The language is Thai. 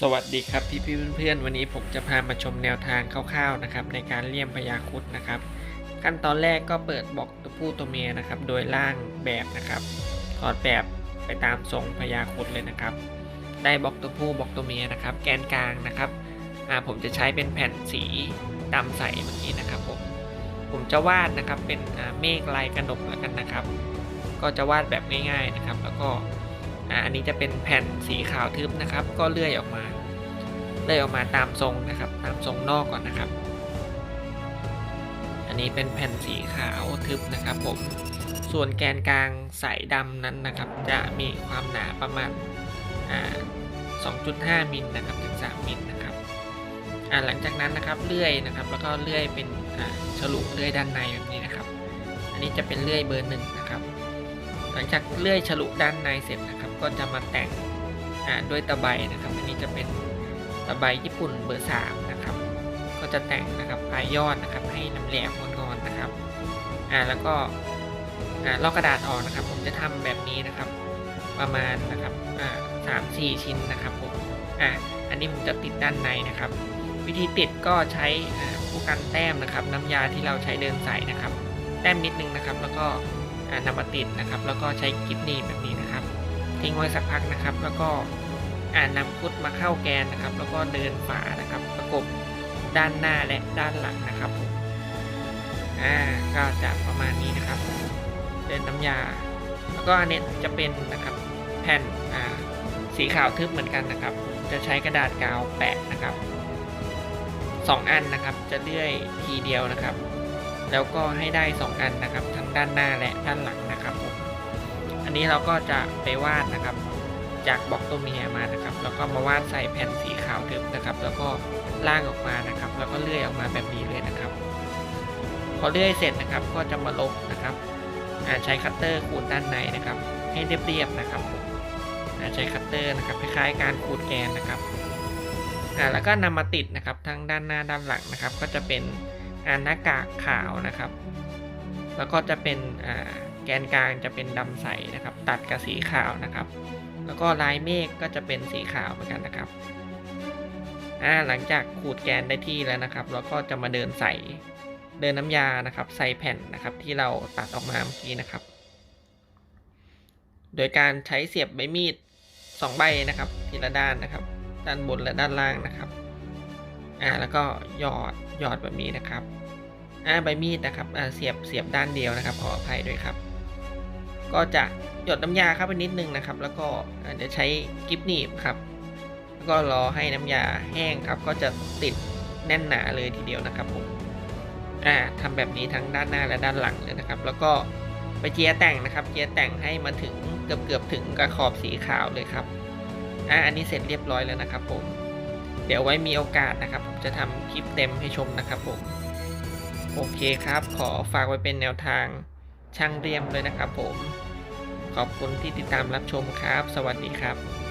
สวัสดีครับพี่พี่เพื่อนๆวันนี้ผมจะพามาชมแนวทางคร่าวๆนะครับในการเลี่ยมพยาครุดนะครับ ขั้นตอนแรกก็เปิดบอกตัวผู้ตัวเมียนะครับ โดยล่างแบบนะครับถอดแบบไปตามทรงพยาครุดเลยนะครับ ได้บล็อกตัวผู้บล็อกตัวเมียนะครับ แกนกลางนะครับอ่าผมจะใช้เป็นแผ่นสีดำใสเมื่อกี้นะครับผมผมจะวาดนะครับเป็นเมฆลายกระหนกแล้วกันนะครับ ก็จะวาดแบบง่าย ๆนะครับ แล้วก็ อันนี้จะเป็นแผ่นสีขาวทึบนะครับ ก็เลื่อยออกมา เลื่อยออกมาตามทรงนะครับ ตามทรงนอกก่อนนะครับ อันนี้เป็นแผ่นสีขาวทึบนะครับผม ส่วนแกนกลางสายดำนั้นนะครับ จะมีความหนาประมาณ2.5มิลนะครับถึง3มิลนะครับหลังจากนั้นนะครับเลื่อยนะครับ แล้วก็เลื่อยเป็นฉลุเลื่อยด้านในแบบนี้นะครับ อันนี้จะเป็นเลื่อยเบอร์หนึ่งนะครับ หลังจากเลื่อยฉลุด้านในเสร็จนะครับ ก็จะมาแต่งด้วยตะไบนะครับ อันนี้จะเป็นตะไบญี่ปุ่นเบอร์สามนะครับ ก็จะแต่งนะครับปลายยอดนะครับ ให้น้ำแหลมงอนๆนะครับ อ่าแล้วก็อ่าลอกกระดาษออกนะครับ ผมจะทำแบบนี้นะครับ ประมาณนะครับอ่าสามสี่ชิ้นนะครับผมอ่าอันนี้ผมจะติดด้านในนะครับ วิธีติดก็ใช้ผู้กันแต้มนะครับ น้ำยาที่เราใช้เดินใส่นะครับ แต้มนิดนึงนะครับ แล้วก็ นำมาติดนะครับ แล้วก็ใช้กิฟหนีแบบนี้นะครับ ทิ้งไว้สักพักนะครับ แล้วก็อ่านำพุทมาเข้าแกนนะครับ แล้วก็เดินฝานะครับ ประกบด้านหน้าและด้านหลังนะครับอ่าก็จะประมาณนี้นะครับ เดินน้ำยา แล้วก็อันนี้จะเป็นนะครับแผ่นอ่าสีขาวทึบเหมือนกันนะครับ จะใช้กระดาษกาวแปะนะครับสองอันนะครับ จะเลื่อยทีเดียวนะครับ แล้วก็ให้ได้ 2 อันนะครับ ทั้งด้านหน้าและด้านหลังนะครับผมอันนี้เราก็จะไปวาดนะครับ จากบล็อกตัวเมียมานะครับ แล้วก็มาวาดใส่แผ่นสีขาวทึบนะครับ แล้วก็ล่างออกมานะครับ แล้วก็เลื่อยออกมาแบบนี้เลยนะครับ พอเลื่อยเสร็จนะครับ ก็จะมาลบนะครับอ่าใช้คัตเตอร์ขูดด้านในนะครับ ให้เรียบๆนะครับผมอ่าใช้คัตเตอร์นะครับคล้ายๆการขูดแกนนะครับแล้วก็นำมาติดนะครับทั้งด้านหน้าด้านหลังนะครับ ก็จะเป็น หน้ากากขาวนะครับ แล้วก็จะเป็นแกนกลางจะเป็นดำใสนะครับ ตัดกับสีขาวนะครับ แล้วก็ลายเมฆก็จะเป็นสีขาวเหมือนกันนะครับอ่าหลังจากขูดแกนได้ที่แล้วนะครับเราก็จะมาเดินใส่เดินน้ำยานะครับ ใส่แผ่นนะครับ ที่เราตัดออกมาเมื่อกี้นะครับ โดยการใช้เสียบใบมีดสองใบนะครับ ทีละด้านนะครับ ด้านบนและด้านล่างนะครับ อ่าแล้วก็หยอด หยอดแบบนี้นะครับอ่าใบมีดนะครับอ่าเสียบเสียบด้านเดียวนะครับ ขออภัยด้วยครับ ก็จะหยดน้ำยาเข้าไปนิดนึงนะครับ แล้วก็อ่าจะใช้กิฟหนีบครับ แล้วก็รอให้น้ำยาแห้งครับ ก็จะติดแน่นหนาเลยทีเดียวนะครับผมอ่าทำแบบนี้ทั้งด้านหน้าและด้านหลังเลยนะครับ แล้วก็ไปเจียแต่งนะครับ เจียแต่งให้มาถึงเกือบเกือบถึงกระขอบสีขาวเลยครับอ่าอันนี้เสร็จเรียบร้อยแล้วนะครับผม เดี๋ยวไว้มีโอกาสนะครับ ผมจะทำคลิปเต็มให้ชมนะครับผม โอเคครับ ขอฝากไว้เป็นแนวทางช่างเรียมเลยนะครับผม ขอบคุณที่ติดตามรับชมครับ สวัสดีครับ